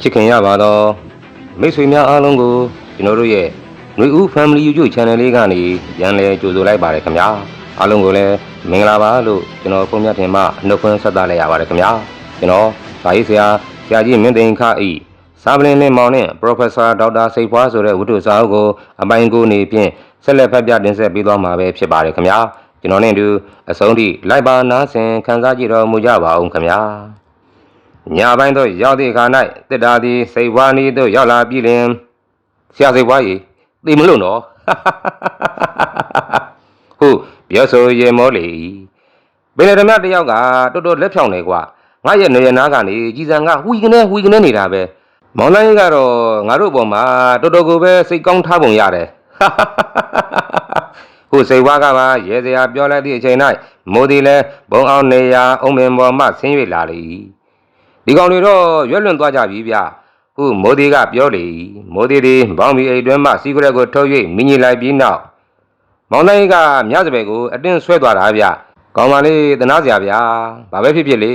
ချစ်ခင်ရပါတော့မိတ်ဆွေများအားလုံးကိုကျွန်တော်တို့ရဲ့ຫນွေဦး Family YouTube Channel လေးကနေပြန်လည်ကြိုဆိုလိုက်ပါတယ်ခင်ဗျာအားလုံးကိုလည်းမင်္ဂလာပါလို့ကျွန်တော်ပုံမြတ်တင်မှနှုတ်ခွန်းဆက်သလိုက်ရပါတယ်ခင်ဗျာကျွန်တော်ဗာရေးဆရာဆရာကြီးမင်းသိန်ခဤစာပလင်းလင်းမောင်နဲ့ Professor ဒေါက်တာစိတ်ဖွားဆိုတဲ့ဝတ္ထုစာအုပ်ကိုအပိုင်းကိုနေဖြင့်ဆက်လက်ဖတ်ပြတင်ဆက်ပေးသွားမှာပဲဖြစ်ပါတယ်ခင်ဗျာကျွန်တော်နဲ့အတူအဆုံးထိလိုက်ပါနားဆင်ခန်းစားကြည့်တော်မူကြပါအောင်ခင်ဗျာ ညပိုင်းသို့ရောက်သည့်အခါ၌တစ်တာသည်စိတ်ဝါနီသို့ရောက်လာပြီလင်ဆရာစိတ်ဝါကြီးသိမလို့နော်ဟုတ်ပြောဆိုရေမောလေဘယ်နဲ့ဓမ္မတစ်ယောက်ကတော်တော်လက်ဖြောင်းနေကွာငါရဲ့နေရနာကနေကြီးစံကဟွီကနေဟွီကနေနေတာပဲမောင်လိုင်းကြီးကတော့ငါတို့ဘောမှာတော်တော်ကိုပဲစိတ်ကောင်းထားပုံရတယ်ဟုတ်စိတ်ဝါကပါရေစရာပြောလိုက်သည့်အချိန်၌မိုးသည်လည်းဘုံအောင်နေရာအုံမင်ပေါ်မှဆင်း၍လာလေ ဒီကောင်တွေတော့ရွက်လွန်သွားကြပြီဗျခုမိုးသေးကပြောလေမိုးသေးသည်ဘောင်းမီအိတ်တွင်းမှစီကရက်ကိုထုတ်၍မိညီလိုက်ပြီးနောက်မောင်တိုင်းကမြစပယ်ကိုအတင်းဆွဲသွားတာဗျကောင်းပါလေတနာစရာဗျာဘာပဲဖြစ်ဖြစ်လေ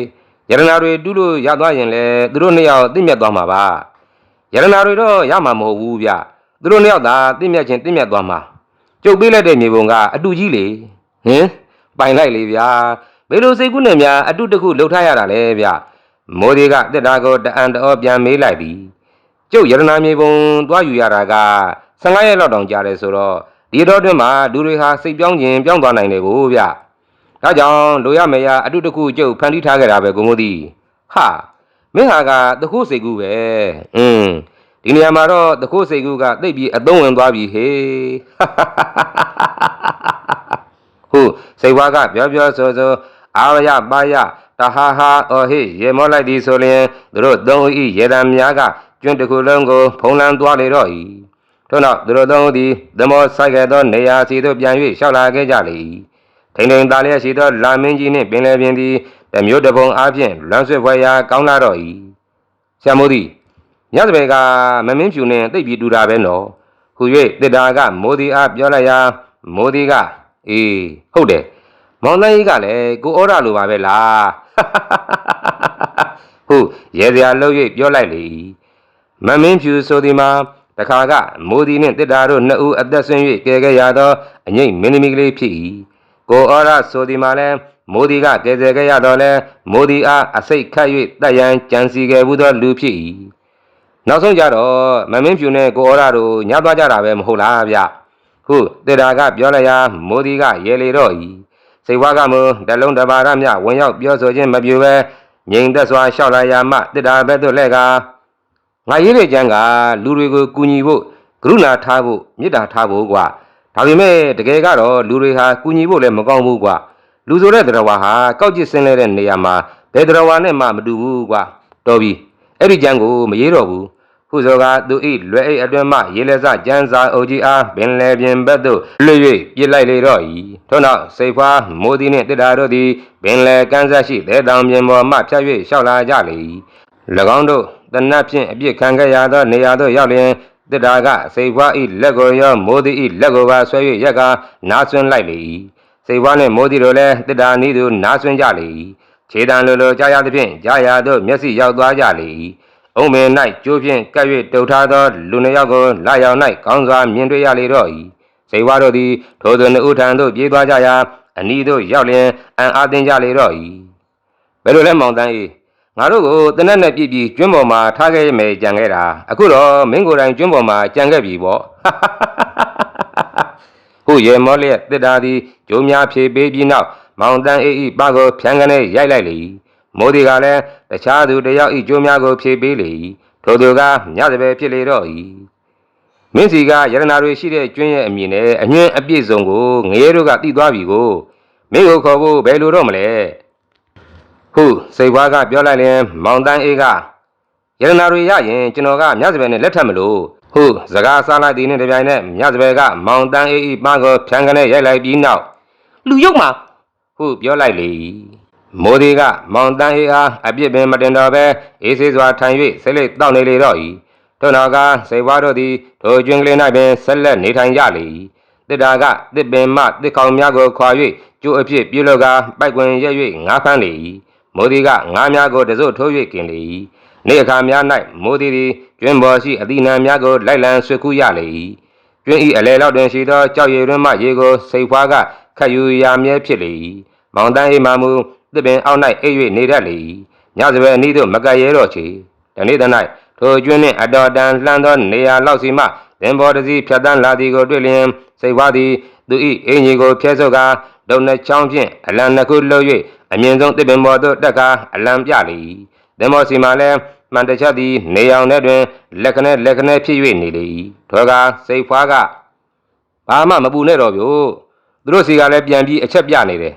ယရနာတွေတူးလို့ရသွားရင်လေသူတို့နှစ်ယောက်သိမြတ်သွားမှာပါယရနာတွေတော့ရမှာမဟုတ်ဘူးဗျသူတို့နှစ်ယောက်သာသိမြတ်ချင်းသိမြတ်သွားမှာကျုပ်ပေးလိုက်တဲ့မြေပုံကအတူကြီးလေဟင်ပိုင်လိုက်လေဗျာဘယ်လိုစိတ်ကူးနဲ့များအတူတစ်ခုလှုပ်ထားရတာလဲဗျ မိုးဒီကတက်တာကိုတအန်တော်ပြန်မေးလိုက်ပြီကျုပ်ရတနာမြေပုံသွားယူရတာက15ရက်လောက်တောင်ကြာတယ်ဆိုတော့ဒီတော့တွင်မှာလူတွေဟာစိတ်ပြောင်းခြင်းပြောင်းသွားနိုင်တယ်ကိုဗျဒါကြောင့်လိုရမရအတုတခုကျုပ်ဖန်တီးထားခဲ့တာပဲကိုမိုးဒီဟာမင်းဟာကတခုစိတ်ကူးပဲอืมဒီနေရာမှာတော့တခုစိတ်ကူးကသိပ်ပြီးအသုံးဝင်သွားပြီဟေးဟုတ်စိတ်ဝါကပြောပြောဆိုဆိုအာရယပါယ တဟာဟာအော်ဟေးရေမောလိုက်သည်ဆိုလျင်သူတို့သုံးဦးဤရေတံများကကျွန်းတစ်ခုလုံးကိုဖုံးလန်းသွားလေတော့၏ထို့နောက်သူတို့သုံးဦးသည်သမောဆိုင်ခဲ့သောနေရာစီသို့ပြန်၍လျှောက်လာခဲ့ကြလေ၏ထိန်ထိန်သားလျက်ရှိသောလာမင်းကြီးနှင့်ပင်လယ်ပြင်သည်တမျိုးတစ်ပုံအားဖြင့်လွမ်းဆွဲဖွယ်ရာကောင်းလာတော့၏ဆရာမိုးသည်ညစပယ်ကမမင်းဖြူနှင့်တိတ်ပြီးတူတာပဲနော်ဟူ၍တစ်တာကမိုးဒီအားပြောလိုက်ရာမိုးဒီကအေးဟုတ်တယ် မောင်တိုင်းကြီးကလည်းကိုဩရလိုပါပဲလားဟုတ်ရေစရာလှုပ်၍ပြောလိုက်လေမမင်းဖြူဆိုဒီမှာတခါကမိုးဒီနှင့်တစ်တာတို့နှစ်ဦးအသက်ဆွင့်၍ကဲခဲ့ရသောအငိမ့်မင်းသမီးကလေးဖြစ်၏ကိုဩရဆိုဒီမှာလည်းမိုးဒီကကဲဆယ်ခဲ့ရတော့လဲမိုးဒီအားအစိတ်ခတ်၍တက်ရန်ကြံစီခဲ့ဘူးသောလူဖြစ်၏နောက်ဆုံးကြတော့မမင်းဖြူနဲ့ကိုဩရတို့ညှသွားကြတာပဲမဟုတ်လားဗျဟုတေတာကပြောလိုက်ရာမိုးဒီကရေလေတော့ဤ စိတ်ဝါကမူတလုံးတပါရမြဝင်ရောက်ပြောဆိုခြင်းမပြုဘဲငြိမ်သက်စွာလျှောက်လာရာမှတေတာဘက်သို့လှဲ့ကငါရေးလေကျမ်းကလူတွေကိုကူညီဖို့ကရုဏာထားဖို့မေတ္တာထားဖို့ကွာဒါပေမဲ့တကယ်ကတော့လူတွေဟာကူညီဖို့လည်းမကောင်းဘူးကွာလူဆိုတဲ့တရားဝါဟာကောက်ကျစ်ဆင်းလဲတဲ့နေရာမှာဘယ်တရားဝါနဲ့မှမတူဘူးကွာတော်ပြီအဲ့ဒီကျမ်းကိုမရေးတော့ဘူး ဟုသောကသူဤလွယ်အိတ်အတွင်မှရေလက်စကျန်းစာအုပ်ကြီးအားပင်လေပြင်ဘက်သို့လွှတ်၍ပြစ်လိုက်လေတော့၏ထို့နောက်စိတ်ဖွားမိုးသည်နှင့်တစ်တာတို့သည်ပင်လေကန်းဆက်ရှိတဲတောင်ပြင်ပေါ်မှဖြတ်၍လျှောက်လာကြလေ၏၎င်းတို့တနတ်ဖြင့်အပြစ်ခံခဲ့ရသောနေရာသို့ရောက်လျင်တစ်တာကစိတ်ဖွားဤလက်ကိုရောမိုးသည်ဤလက်ကိုပါဆွဲ၍ရက်ကနားဆွင့်လိုက်လေ၏စိတ်ဖွားနှင့်မိုးသည်တို့လည်းတစ်တာနီးသို့နားဆွင့်ကြလေ၏ခြေတံလိုလိုကြားရသဖြင့်ကြားရသို့မျက်စိရောက်သွားကြလေ၏ အုံးမင်၌ကျိုးဖြင့်ကပ်၍တုတ်ထားသောလူနှစ်ယောက်ကိုလာရောက်၌ကောင်းစွာမြင်တွေ့ရလေတော့၏စိတ်ဝါတို့သည်ထိုသူနှစ်ဦးထံသို့ပြေးသွားကြရာအနီးသို့ရောက်လျင်အံအားသင်ကြလေတော့၏ဘယ်လိုလဲမောင်တန်း၏ငါတို့ကိုတနက်နဲ့ပြည့်ပြီးကျွန်းပေါ်မှာထားခဲ့မယ်ကြံခဲ့တာအခုတော့မင်းကိုယ်တိုင်ကျွန်းပေါ်မှာကြံခဲ့ပြီပေါ့ဟုရေမောလျက်တစ်တာသည်ဂျိုးများဖြေပေးပြီးနောက်မောင်တန်းအေးဤပကိုဖြန်းကနေရိုက်လိုက်လေ၏ မိုးဒီကလည်းတခြားသူတစ်ယောက်ဤဂျိုးများကိုဖြေပေးလေ၏ထိုသူကညစပယ်ဖြစ်လေတော့၏မင်းစီကယရနာတွေရှိတဲ့ကျွန်းရဲ့အမည်နဲ့အညွန့်အပြည့်စုံကိုငရဲတို့ကတိသွားပြီကိုမင်းကိုခေါ်ဖို့ဘယ်လိုတော့မလဲဟုစိတ်ဘွားကပြောလိုက်ရင်မောင်တန်းအေးကယရနာတွေရရင်ကျွန်တော်ကမြတ်စပယ်နဲ့လက်ထပ်မလို့ဟုတ်စကားစားလိုက်သည်နဲ့တပြိုင်နက်မြတ်စပယ်ကမောင်တန်းအေးဤပန်းကိုဖြန်းကနေရိုက်လိုက်ပြီးနောက်လူယုတ်မှာဟုတ်ပြောလိုက်လေ မိုးဒီကမောင်တန်းအေးအားအပြစ်ပင်မတင်တော့ပဲအေးဆေးစွာထိုင်၍ဆက်လက်တောက်နေလေတော့၏ထို့နောက်ကစေဘွားတို့သည်ထိုကျွင်းကလေး၌ပင်ဆက်လက်နေထိုင်ကြလေ၏တစ်တာကတစ်ပင်မှတစ်ခေါင်များကိုခွာ၍ကျိုးအဖြစ်ပြုလုပ်ကာပိုက်ကွင်ရက်၍ငါးဖမ်းလေ၏မိုးဒီကငါးများကိုတစို့ထိုး၍กินလေ၏နေအခါများ၌မိုးသည်သည်ကျွင်းပေါ်ရှိအသီးနှံများကိုလိုက်လံဆွေကူးရလေ၏ကျွင်းဤအလဲလောက်တွင်ရှိသောကြောက်ရည်တွင်မှရေကိုစိတ်ဖွားကခတ်ယူရာမြဲဖြစ်လေ၏မောင်တန်းအိမ်မှမူ သစ်ပင်အောက်၌အိပ်၍နေတတ်လေ၏ညစပယ်အနီးသို့မကပ်ရဲတော့ချေတနေ့တ၌ထိုကျွင်းနှင့်အတော်တန်လှမ်းသောနေရာလောက်စီမှသင်္ဘောတစ်စီးဖြတ်တန်းလာသည်ကိုတွေ့လျင်စိတ်ဖွားသည်သူ၏အင်ကြီးကိုဖျဲဆုပ်ကာဒုံနှချောင်းဖြင့်အလံနှစ်ခုလှုပ်၍အမြင့်ဆုံးသစ်ပင်ပေါ်သို့တက်ကာအလံပြလေ၏သင်္ဘောစီမှလည်းမှန်တချက်သည်နေအောင်ထဲတွင်လက်ခနဲ့လက်ခနဲ့ဖြစ်၍နေလေ၏ထိုကစိတ်ဖွားကဘာမှမပူနဲ့တော့ဗျို့သူတို့စီကလည်းပြန်ပြီးအချက်ပြနေတယ်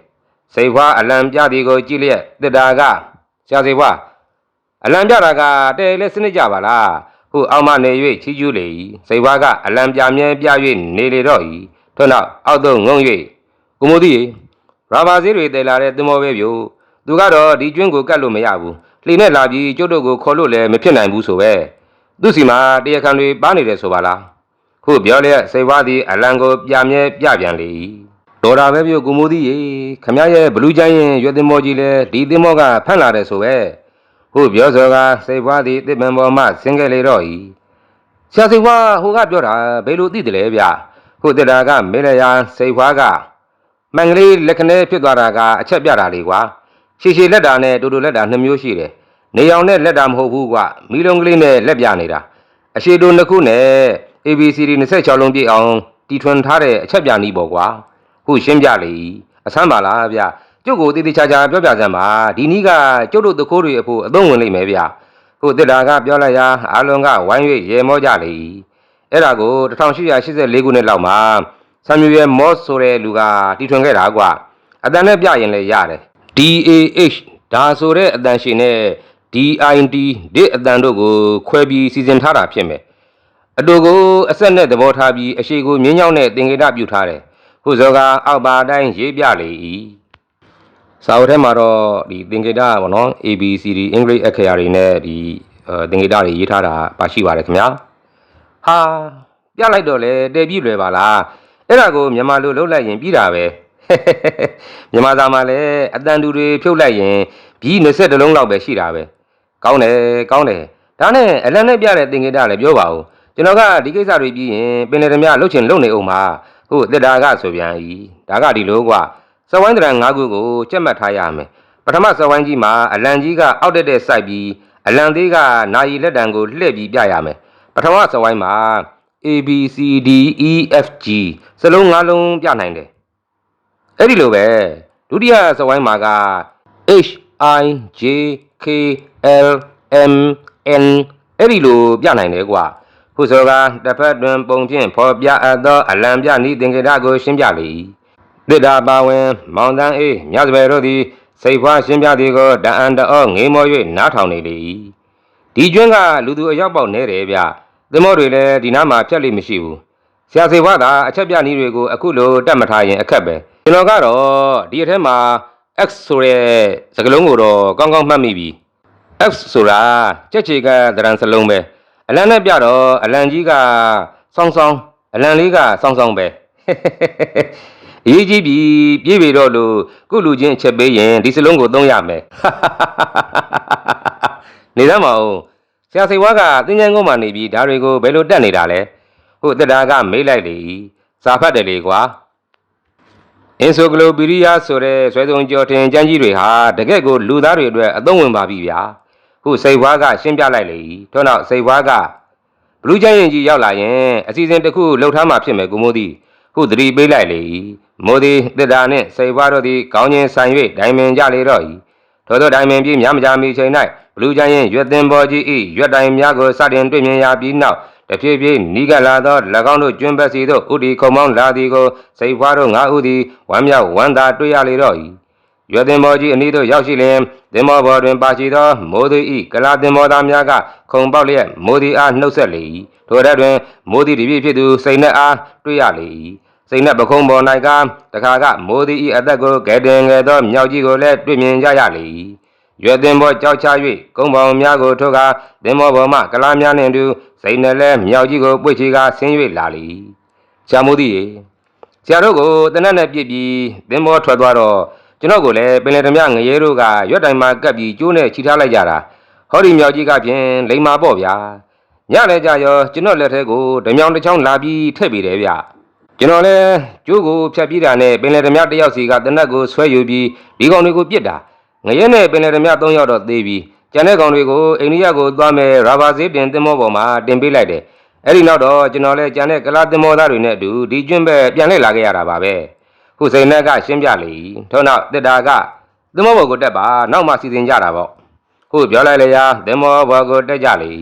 စိတ်ဖွားအလံပြသည်ကိုကြည့်လျက်တစ်တာကဆရာစိတ်ဖွားအလံပြတာကတဲလဲစနစ်ကြပါလားဟုအောက်မှနေ၍ချီးကျူးလေ၏စိတ်ဖွားကအလံပြမြဲပြ၍နေလေတော့၏ထို့နောက်အောက်သို့ငုံ၍ကိုမိုးသည်ရာဘာစည်းတွေတည်လာတဲ့သင်္ဘောပဲဗျို့သူကတော့ဒီကျွန်းကိုကတ်လို့မရဘူးလှေနဲ့လာပြီးကျုပ်တို့ကိုခေါ်လို့လည်းမဖြစ်နိုင်ဘူးဆိုပဲသူစီမှာတရားခံတွေပါနေတယ်ဆိုပါလားခုပြောလျက်စိတ်ဝါးသည်အလံကိုပြမြဲပြပြန်လေ၏ တော်တာပဲပြောကိုမိုးသည်ရေခမရရဲ့ဘလူးချိုင်းရင်ရွက်သင်္ဘောကြီးလဲဒီသင်္ဘောကဖန့်လာတယ်ဆိုပဲခုပြောစောကစိတ်ဝါးသည်တစ်ပင်ပေါ်မှဆင်းခဲ့လေတော့၏ဆရာစိတ်ဝါးဟိုကပြောတာဘယ်လိုသိတယ်လဲဗျခုတက်တာကမေးလျာစိတ်ဝါးကမန်ကလေးလက်ခနဲဖြစ်သွားတာကအချက်ပြတာလေကွာရှည်ရှည်လက်တာနဲ့တူတူလက်တာနှစ်မျိုးရှိတယ်။နေအောင်နဲ့လက်တာမဟုတ်ဘူးကွ။မီလုံးကလေးနဲ့လက်ပြနေတာ။အရှိတူနှစ်ခုနဲ့ ABCD 26လုံးပြည့်အောင်တီထွင်ထားတဲ့အချက်ပြနီးပေါ့ကွာ။ ခုရှင်းပြလေ။အဆမ်းပါလားဗျ။ကျုပ်ကိုတည်တည်ချာချာပြောပြစမ်းပါ။ဒီနီးကကျုပ်တို့တခိုးတွေအဖို့အသုံးဝင်လိမ့်မယ်ဗျ။ခုတစ်တာကပြောလိုက်ရာအာလွန်ကဝိုင်း၍ရေမောကြလေ။အဲ့ဒါကို1884ခုနှစ်လောက်မှာဆမ်မြူရယ်မော့ဆိုတဲ့လူကတီထွင်ခဲ့တာကွ။အတန်နဲ့ပြရင်လည်းရတယ်။ DAH ဒါဆိုတဲ့အတန်ရှင်နဲ့ DIND ဒီအတန်တို့ကိုခွဲပြီးစီစဉ်ထားတာဖြစ်မယ်အတူကိုအဆက်နဲ့သဘောထားပြီးအရှိကိုမြင်းညောင်းနဲ့တင်ကေတပြုထားတယ် ခုစောကအောက်ပါတိုင်းရေးပြလေ၏စာအုပ်ထဲမှာတော့ဒီတင်ကေတပေါ့နော် ABCD အင်္ဂလိပ်အခရာတွေနဲ့ဒီအဲတင်ကေတတွေရေးထားတာပါရှိပါတယ်ခင်ဗျာဟာပြလိုက်တော့လေတဲပြည့်လွယ်ပါလားအဲ့ဒါကိုမြန်မာလိုလုပ်လိုက်ရင်ပြီးတာပဲမြန်မာသားမှာလည်းအတန်တူတွေဖြုတ်လိုက်ရင်ဘီ20လုံးလောက်ပဲရှိတာပဲကောင်းတယ်ကောင်းတယ်ဒါနဲ့အလံနဲ့ပြတဲ့တင်ကေတလည်းပြောပါဦးကျွန်တော်ကဒီကိစ္စတွေပြီးရင်ပင်လယ်ဓမြလှုပ်ချင်လှုပ်နေအောင်ပါ ဟုတ်တစ်တာကဆိုပြန်ဤဒါကဒီလိုကွာစဝိုင်းတရံ၅ခုကိုကြက်မှတ်ထားရမယ်ပထမစဝိုင်းကြီးမှာအလံကြီးကအောက်တက်တက်စိုက်ပြီးအလံသေးကနာယီလက်တံကိုလှည့်ပြီးပြရမယ်ပထမစဝိုင်းမှာ A B C D E F G စလုံး၅လုံးပြနိုင်တယ်အဲ့ဒီလိုပဲဒုတိယစဝိုင်းမှာက H I J K L M N အဲ့ဒီလိုပြနိုင်တယ်ကွာ ခုစောကတစ်ဖက်တွင်ပုံဖြင့်ဖော်ပြအပ်သောအလံပြနည်းသင်္ကေတကိုရှင်းပြလေ၏တိတာပါဝင် မောင်တန်းအေးမြတ်စပယ်တို့သည်စိတ်ဖွားရှင်းပြသည်ကိုတအံတအောငေးမော၍နားထောင်နေလေ၏ဒီကျွန်းကလူသူအရောက်ပေါက်နေတယ်ဗျသင်္ဘောတွေလည်းဒီနားမှာဖြတ်လိမ့်မရှိဘူးဆရာစေဘွားကအချက်ပြနည်းတွေကိုအခုလိုတတ်မထားရင်အခက်ပဲကျွန်တော်ကတော့ဒီအထက်မှာ X ဆိုတဲ့စကားလုံးကိုတော့ကောင်းကောင်းမှတ်မိပြီ X ဆိုတာကြက်ချေကဒရန်စလုံးပဲ အလံနဲ့ပြတော့အလံကြီးကစောင်းစောင်းအလံလေးကစောင်းစောင်းပဲအရေးကြီးပြီပြေးပြီတော့လို့ကုလူချင်းအချက်ပေးရင်ဒီစလုံးကိုသုံးရမယ်နေသမ်းမအောင်ဆရာစိတ်ဝါကတင်းချမ်းကုန်းမှာနေပြီးဒါတွေကိုဘယ်လိုတက်နေတာလဲဟုတ်တက်တာကမေးလိုက်လေစာဖတ်တယ်လေကွာအင်ဆိုကလိုပီရီးယားဆိုတဲ့ဆွဲစုံကြော်တင်ကျန်းကြီးတွေဟာတကယ့်ကိုလူသားတွေအတွက်အသုံးဝင်ပါပြီဗျာ ခုစိတ်ဘွားကရှင်းပြလိုက်လေထို့နောက်စိတ်ဘွားကဘလူးကျန်းရင်ကြီးရောက်လာရင်အစီအစဉ်တစ်ခုလှုပ်ထားမှဖြစ်မယ်ကိုမိုးသည်ခုသတိပေးလိုက်လေမိုးသည်တစ်တာနှင့်စိတ်ဘွားတို့သည်ကောင်းချင်းဆိုင်၍ဒိုင်မင်ကြလေတော့၏ထို့သောဒိုင်မင်ပြီးများမကြာမီချိန်၌ဘလူးကျန်းရင်ရွက်တင်ပေါ်ကြီး၏ရွက်တိုင်များကိုစတင်တွေ့မြင်ရပြီးနောက်တဖြည်းဖြည်းနီးကပ်လာသော၎င်းတို့ကျွန်းဘက်စီသို့ဥတီခုံမောင်းလာသည်ကိုစိတ်ဖွားတို့ငါဥသည်ဝမ်းမြောက်ဝမ်းသာတွေ့ရလေတော့၏ ရွယ်တင်မောကြီးအနီးသို့ရောက်ရှိလျင်သင်္ဘောပေါ်တွင်ပါရှိသောမိုးသည်ဤကလာသင်္ဘောသားများကခုံပေါက်လျက်မိုးသည်အားနှုတ်ဆက်လေ၏ထိုရက်တွင်မိုးသည်တပြည့်ဖြစ်သူစိန်နှက်အားတွေ့ရလေ၏စိန်နှက်ပခုံးပေါ်၌ကတခါကမိုးသည်ဤအသက်ကိုကဲတင်ငယ်သောမြောက်ကြီးကိုလည်းတွေ့မြင်ကြရလေ၏ရွယ်တင်ဘောကြောက်ချ၍ကုန်းပေါင်များကိုထုတ်ကာသင်္ဘောပေါ်မှကလားများနှင့်အတူစိန်နဲ့လဲမြောက်ကြီးကိုပွေ့ချီကာဆင်း၍လာလေ၏ဆရာမိုးသည်ရေဆရာတို့ကိုတနက်နဲ့ပြစ်ပြီးသင်္ဘောထွက်သွားတော့ ကျွန်တော်ကိုလည်းပင်လယ်ဓမြငရဲတို့ကရွက်တိုင်မှာကပ်ပြီးကျိုးနဲ့ချီထားလိုက်ကြတာဟဟောဒီမြောက်ကြီးကဖြင့်လိမ္မာပေါ့ဗျာညလည်းကြရောကျွန်တော်လက်ထဲကိုဓမြောင်တစ်ချောင်းလာပြီးထည့်ပေးတယ်ဗျကျွန်တော်လည်းကျိုးကိုဖြတ်ပြီးတာနဲ့ပင်လယ်ဓမြတစ်ယောက်စီကတနက်ကိုဆွဲယူပြီးဒီကောင်တွေကိုပြစ်တာငရဲနဲ့ပင်လယ်ဓမြ၃ယောက်တော့သေးပြီးကျန်တဲ့ကောင်တွေကိုအိန္ဒိယကိုသွားမဲ့ရာဘာဈေးတင်တင်မောပေါ်မှာတင်ပေးလိုက်တယ်အဲ့ဒီနောက်တော့ကျွန်တော်လည်းကျန်တဲ့ကလာတင်မောသားတွေနဲ့အတူဒီကျွန်းပဲပြန်လှည့်လာခဲ့ရတာပါပဲ ခုစိန်နဲ့ကရှင်းပြလေထို့နောက်တစ်တာကတင်မောပေါ်ကိုတက်ပါနောက်မှစီစဉ်ကြတာပေါ့ခုပြောလိုက်လေရာသင်္ဘောဘောကိုတက်ကြလေ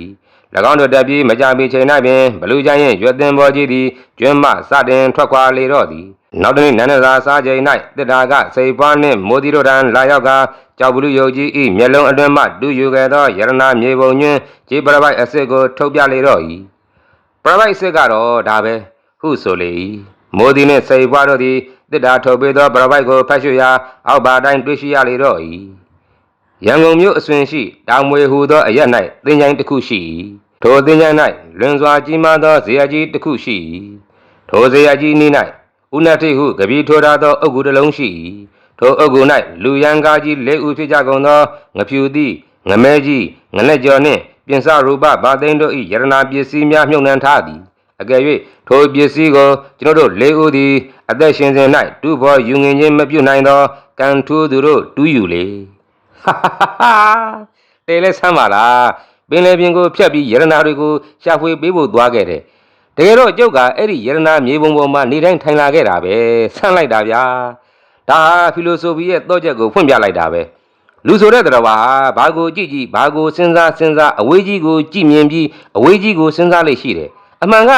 ၎င်းတို့တက်ပြီးမကြမီချိန်၌ပင်ဘလူကျန်ရင်ရွက်သင်္ဘောကြီးသည်ကျွန်းမှစတင်ထွက်ခွာလေတော့သည်နောက်တစ်နေ့နန္ဒသာစားချိန်၌တစ်တာကစိတ်ပွားနှင့်မိုးတီတို့တန်လာရောက်ကကြောက်ဘလူယုတ်ကြီး၏မျက်လုံးအတွင်းမှတူယူခဲ့သောယရနာမြေပုံညွန်းခြေပရပိုက်အစစ်ကိုထုတ်ပြလေတော့၏ပရပိုက်အစစ်ကတော့ဒါပဲဟုဆိုလေ၏မိုးတီနှင့်စိတ်ပွားတို့သည် တစ်တာထုတ်ပေးသောပရပိုက်ကိုဖတ်ရှုရာအောက်ပါတိုင်းတွေ့ရှိရလေတော့၏ရန်ကုန်မြို့အစွင်ရှိတောင်မွေဟူသောအရက်၌သင်္ချိုင်းတစ်ခုရှိ၏ထိုသင်္ချိုင်း၌လွန်စွာကြီးမားသောဇေယျကြီးတစ်ခုရှိ၏ထိုဇေယျကြီးနီး၌ဥနတ္ထိဟုကပီထိုထားသောအုတ်ဂူတစ်လုံးရှိ၏ထိုအုတ်ဂူ၌လူရန်ကားကြီးလေးဦးဖြစ်ကြကုန်သောငဖြူသည်ငမဲကြီးငလက်ကျော်နှင့်ပြင်စရူပဗာသိန်းတို့၏ယရနာပစ္စည်းများမြုပ်နှံထားသည် အကယ်၍ထိုပစ္စည်းကိုကျွန်တော်တို့လေးဦးသည်အသက်ရှင်စဉ်၌တူဘောယူငင်ခြင်းမပြုနိုင်သောကံထူးသူတို့တူးယူလေဟာဟာဟာတဲလဲဆမ်းပါလားပင်လေပြင်ကိုဖြတ်ပြီးယရနာတွေကိုရှာဖွေပေးဖို့သွားခဲ့တယ်တကယ်တော့ကျုပ်ကအဲ့ဒီယရနာမြေပုံပေါ်မှာနေတိုင်းထိုင်လာခဲ့တာပဲဆမ်းလိုက်တာဗျာဒါဟာဖီလိုဆိုဖီရဲ့တော့ချက်ကိုဖွင့်ပြလိုက်တာပဲလူဆိုတဲ့တော်ဘာဘာကိုကြည့်ကြည့်ဘာကိုစဉ်းစားစဉ်းစားအဝေးကြီးကိုကြည့်မြင်ပြီးအဝေးကြီးကိုစဉ်းစားလိမ့်ရှိတယ် အမှန်က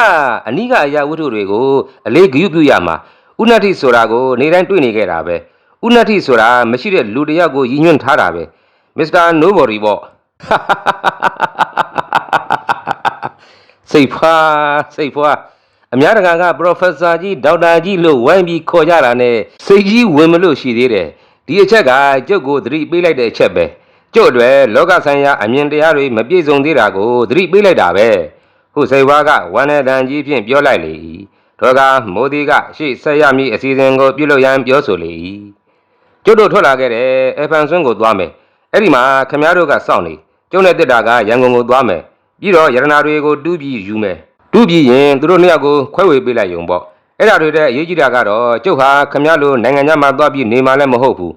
အနိကအရာဝတ္ထုတွေကိုအလေးဂရုပြုရမှာဥနတ္ထိဆိုတာကိုနေတိုင်းတွေ့နေခဲ့တာပဲဥနတ္ထိဆိုတာမရှိတဲ့လူတစ်ယောက်ကိုရည်ညွှန်းထားတာပဲမစ္စတာနိုဘော်ဒီပေါ့စိတ်ဖွာစိတ်ဖွာအများတကာကပရိုဖက်ဆာကြီးဒေါက်တာကြီးလို့ဝိုင်းပြီးခေါ်ကြတာနဲ့စိတ်ကြီးဝင်မလို့ရှိသေးတယ်ဒီအချက်ကကျုပ်ကိုသတိပေးလိုက်တဲ့အချက်ပဲကျုပ်အတွက်လောကဆိုင်ရာအမြင်တရားတွေမပြည့်စုံသေးတာကိုသတိပေးလိုက်တာပဲ ခုစိတ်ဖွာကဝမ်းနဲ့တန်ကြီးဖြင့်ပြောလိုက်လေထောကမိုးဒီကရှေ့ဆက်ရမည့်အစီအစဉ်ကိုပြုလုပ်ရန်ပြောဆိုလေ၏ကျုပ်တို့ထွက်လာခဲ့တယ်အဖန်ဆွန်းကိုသွားမယ်အဲ့ဒီမှာခမည်းတော်ကစောင့်နေကျုံနဲ့တစ်တာကရန်ကုန်ကိုသွားမယ်ပြီးတော့ရတနာတွေကိုတူးပြီးယူမယ်တူးပြီးရင်သူတို့နှစ်ယောက်ကိုခွဲဝေပေးလိုက်ရုံပေါ့အဲ့ဒါတွေတဲ့အရေးကြီးတာကတော့ကျုပ်ဟာခမည်းလိုနိုင်ငံခြားမှာသွားပြီးနေမှလည်းမဟုတ်ဘူး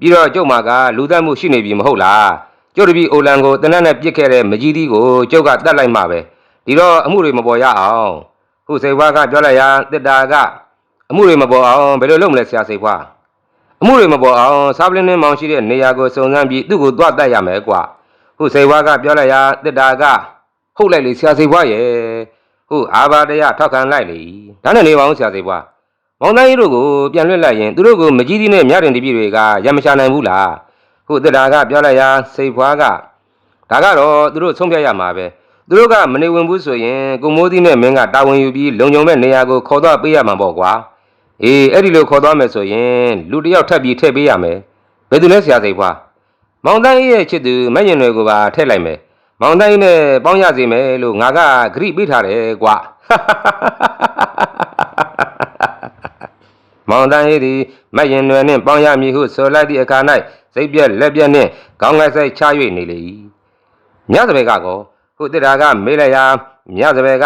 ပြီးတော့ကျုပ်မှာကလူသက်မှုရှိနေပြီမဟုတ်လားကျုပ်တပည့်အိုလန်ကိုတနက်နဲ့ပြစ်ခဲ့တဲ့မကြီးသီးကိုကျုပ်ကတတ်လိုက်မှပဲ ဒီတော့အမှုတွေမပေါ်ရအောင်ခုစိတ်ဘွားကပြောလိုက်ရတစ်တာကအမှုတွေမပေါ်အောင်ဘယ်လိုလုပ်မလဲဆရာစိတ်ဘွားအမှုတွေမပေါ်အောင်စားပလင်းနှင်းမောင်ရှိတဲ့နေရာကိုစုံစမ်းပြီးသူ့ကိုသွားတတ်ရမယ်ကွာခုစိတ်ဝါကပြောလိုက်ရတစ်တာကဟုတ်လိုက်လေဆရာစိတ်ဘွားရဲ့ခုအာဘာတရားထောက်ခံလိုက်လေဒါနဲ့နေပါအောင်ဆရာစိတ်ဘွားမောင်သားကြီးတို့ကိုပြန်လွှတ်လိုက်ရင်သူတို့ကိုမကြီးသီးနဲ့မြတင်တပြည့်တွေကရမရှာနိုင်ဘူးလားခုတစ်တာကပြောလိုက်ရစိတ်ဘွားကဒါကတော့သူတို့ဆုံးဖြတ်ရမှာပဲ သူတို့ကမနေဝင်ဘူးဆိုရင်ကိုမိုးသီးနဲ့မင်းကတာဝန်ယူပြီးလုံခြုံမဲ့နေရာကိုခေါ်တော့ပေးရမှာပေါ့ကွာအေးအဲ့ဒီလိုခေါ်သွားမယ်ဆိုရင်လူတစ်ယောက်ထပ်ပြီးထည့်ပေးရမယ်ဘယ်သူလဲဆရာစိတ်ဖွာမောင်တန်းကြီးရဲ့ချစ်သူမက်ရင်တွေကိုပါထည့်လိုက်မယ်မောင်တန်းကြီးနဲ့ပေါင်းရစေမယ်လို့ငါကဂရိပေးထားတယ်ကွာမောင်တန်းကြီးသည်မက်ရင်တွေနှင့်ပေါင်းရမည်ဟုဆိုလိုက်သည့်အခါ၌စိတ်ပြက်လက်ပြက်နှင့်ခေါင်းငယ်ဆိုင်ချ၍နေလေ၏မြတ်စပယ်ကကော ခုတစ်တာကမေးလိုက်ရာမြတ်စပယ်က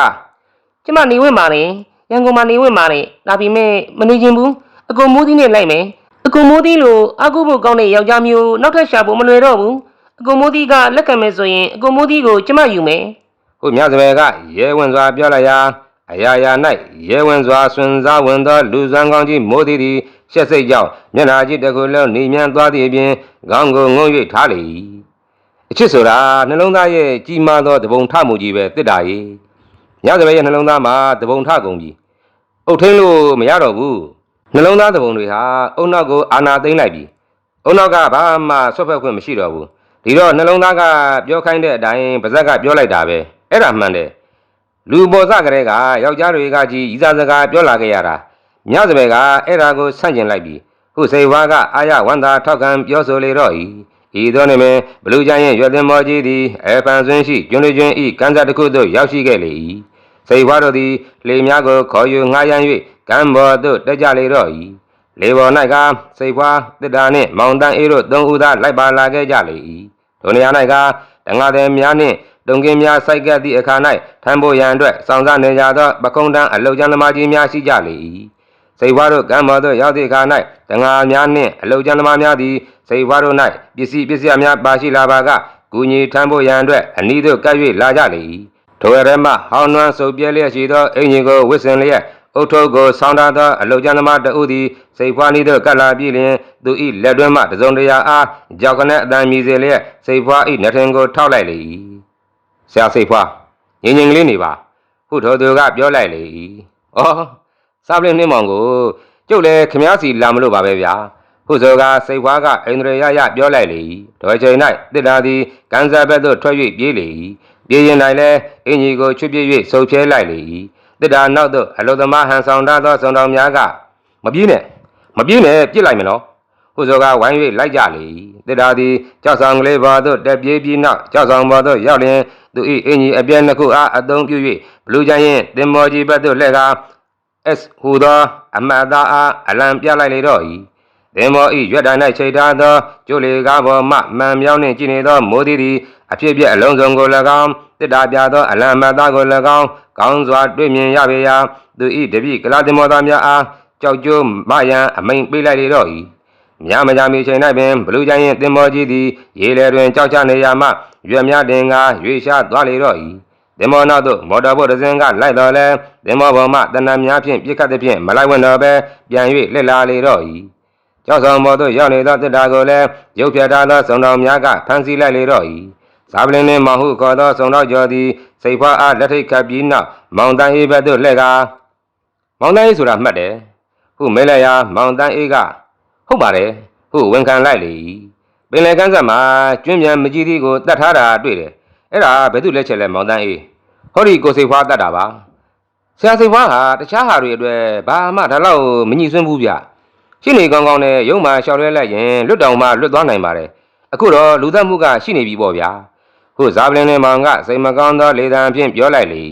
ကျမနေဝင်ပါလေရန်ကုန်မှာနေဝင်ပါလေဒါပေမဲ့မနေခြင်းဘူးအကုန်မိုးသီးနဲ့လိုက်မယ်အကုန်မိုးသီးလိုအကူဖို့ကောင်းတဲ့ယောက်ျားမျိုးနောက်ထပ်ရှာဖို့မလွယ်တော့ဘူးအကုန်မိုးသီးကလက်ခံမယ်ဆိုရင်အကုန်မိုးသီးကိုကျမယူမယ်ဟုမြတ်စပယ်ကရဲဝင်စွာပြောလိုက်ရာအရာရာ၌ရဲဝင်စွာဆွန်စားဝင်သောလူစွမ်းကောင်းကြီးမိုးသည်သည်ရှက်စိတ်ကြောင့်မျက်နှာကြီးတစ်ခုလုံးနေမြန်သွားသည့်အပြင်ခေါင်းကိုငုံ၍ထားလေ၏ အချစ်ဆိုတာနှလုံးသားရဲ့ကြီးမားသောတပုံထမှုကြီးပဲတစ်တာ၏မြတ်စပယ်ရဲ့နှလုံးသားမှာတပုံထကုန်ပြီအုတ်ထင်းလို့မရတော့ဘူးနှလုံးသားတပုံတွေဟာအုံနောက်ကိုအာနာသိမ့်လိုက်ပြီအုံနောက်ကဘာမှဆွတ်ဖက်ခွင့်မရှိတော့ဘူးဒီတော့နှလုံးသားကပြောခိုင်းတဲ့အတိုင်းပါဇက်ကပြောလိုက်တာပဲအဲ့ဒါမှန်တယ်လူပေါ်စကလေးကယောက်ျားတွေကကြီးဤစားစကားပြောလာခဲ့ရတာညစပယ်ကအဲ့ဒါကိုဆန့်ကျင်လိုက်ပြီခုစိတ်ဝါကအာရဝန်သာထောက်ခံပြောဆိုလေတော့ဤ ဤသောနေမင်းဘလူကျန်ရဲ့ရွက်သင်မောကြီးသည်အဖန်ဆွင်းရှိကျွန်းလူကျွန်းဤကန်းစားတစ်ခုသို့ရောက်ရှိခဲ့လေ၏စိတ်ဝါတို့သည်လေများကိုခေါ်ယူငှားရမ်း၍ကမ်းပေါ်သို့တက်ကြလေတော့၏လေပေါ်၌ကစိတ်ဝါတစ်တာနှင့်မောင်တန်းအေးတို့သုံးဦးသားလိုက်ပါလာခဲ့ကြလေ၏ဒုနေရာ၌ကတတငါသည်များနှင့်တုံကင်းများစိုက်ကပ်သည့်အခါ၌ထမ်းဖို့ရန်အတွက်စောင့်စားနေကြသောပကုံးတန်းအလုတ်ကျန်းသမားကြီးများရှိကြလေ၏ စိတ်ဘွားတို့ကံမော်သို့ရောက်သည့်အခါ၌တငါများနှင့်အလုတ်ကျန်းသမားများသည်စိတ်ဘွားတို့၌ပစ္စည်းပစ္စယများပါရှိလာပါကကူညီထမ်းဖို့ရန်အတွက်အနီးသို့ကပ်၍လာကြလေ၏ထိုရဲမှဟောင်းနွမ်းစုပ်ပြဲလျက်ရှိသောအင်ဂျင်ကိုဝစ်စင်လျက်အုတ်ထုတ်ကိုဆောင်းထားသောအလုတ်ကျန်းသမားတဦးသည်စိတ်ဖွားနီးသို့ကပ်လာပြီးလျှင်သူ၏လက်တွင်းမှတစုံတရာအားကြောက်ခနဲ့အတန်မြည်စေလျက်စိတ်ဖွား၏နှထင်ကိုထောက်လိုက်လေ၏ဆရာစိတ်ဖွားငင်ငင်ကလေးနေပါဟုထိုသူကပြောလိုက်လေ၏အော် စားပလင်းနှင်းမောင်ကိုကျုပ်လည်းခမားစီလာမလို့ပါပဲဗျာဟုဆိုကစိတ်ဖွားကအိန္ဒြေရရပြောလိုက်လေ၏တော်ချိန်၌တစ်တာသည်ကန်ဆာဘက်သို့ထွက်၍ပြေးလေ၏ပြေးရင်၌လည်းအင်ကြီးကိုချွတ်ပြေး၍ဆုပ်ဖြဲလိုက်လေ၏တစ်တာနောက်သို့အလုသမားဟန်ဆောင်ထားသောစုံတော်များကမပြေးနဲ့မပြေးနဲ့ပြစ်လိုက်မယ်နော်ဟုဆိုကဝိုင်း၍လိုက်ကြလေ၏တေတာသည်ကြောက်ဆောင်ကလေးဘော်သို့တက်ပြေးပြီးနောက်ကြောက်ဆောင်ဘော်သို့ရောက်လျင်သူ၏အင်ကြီးအပြည့်နှစ်ခုအားအသုံးပြု၍ဘလူးချန်ရင်တင်မော်ကြီးဘက်သို့လှည့်ကာ S ဟူသောအမတ်သားအားအလံပြလိုက်လေတော့၏တင်မော်၏ရွက်တိုင်၌ချိန်ထားသောကျိုးလေကားပေါ်မှမှန်မြောင်းနှင့်ကြည်နေသောမိုးသည်သည်အဖြစ်ပြက်အလုံးစုံကို၎င်းတစ်တာပြသောအလံမတ်သားကို၎င်းကောင်းစွာတွေ့မြင်ရပေရာသူ၏တပည့်ကလာတင်မော်သားများအားကြောက်ကြိုးမယံအမိန်ပေးလိုက်လေတော့၏မြမကြမီချိန်၌ပင်ဘလူးချိုင်းရင်တင်မောကြီးသည်ရေလေတွင်ကြောက်ချနေရမှရွက်များတင်ကာရွေရှားသွားလေတော့၏ တင်မောနောက်သို့မော်တော်ဘုတ်တစ်စင်းကလိုက်တော်လဲတင်မောပေါ်မှတဏ္ဍများဖြင့်ပြစ်ခတ်သည်ဖြင့်မလိုက်ဝင်တော့ဘဲပြန်၍လှစ်လာလေတော့၏ကြောက်ဆောင်မော်သို့ရောက်နေသောတစ်တာကိုလည်းရုပ်ဖြတ်ထားသောစုံတော်များကဖမ်းဆီးလိုက်လေတော့၏ဇာပလင်းနှင့်မောင်ဟုခေါ်သောစုံတော်ကျော်သည်စိတ်ဖွားအားလက်ထိတ်ခတ်ပြီးနောက်မောင်တန်အေးဘက်သို့လှည့်ကာမောင်တန်အေးဆိုတာမှတ်တယ်ဟုမဲလိုက်ရာမောင်တန်အေးကဟုတ်ပါတယ်ဟုဝန်ခံလိုက်လေ၏ပင်လယ်ကမ်းစပ်မှာကျွင်းမြန်မကြီးသေးကိုတတ်ထားတာတွေ့တယ်အဲ့ဒါဘယ်သူလက်ချက်လဲမောင်တန်းအေး ဟောဒီကိုစိတ်ဖွားတတ်တာပါဆရာစိတ်ဖွားဟာတခြားဟာတွေအတွက်ဘာမှဒါတော့မညှိစွန်းဘူးဗျရှင်းနေကောင်းကောင်းနဲ့ရုံမှရှောက်လွဲလိုက်ရင်လွတ်တောင်မှလွတ်သွားနိုင်ပါတယ်အခုတော့လူသက်မှုကရှိနေပြီပေါ့ဗျာဟုဇာပလင်းနဲ့မောင်ကစိတ်မကောင်းသောလေသံဖြင့်ပြောလိုက်လေ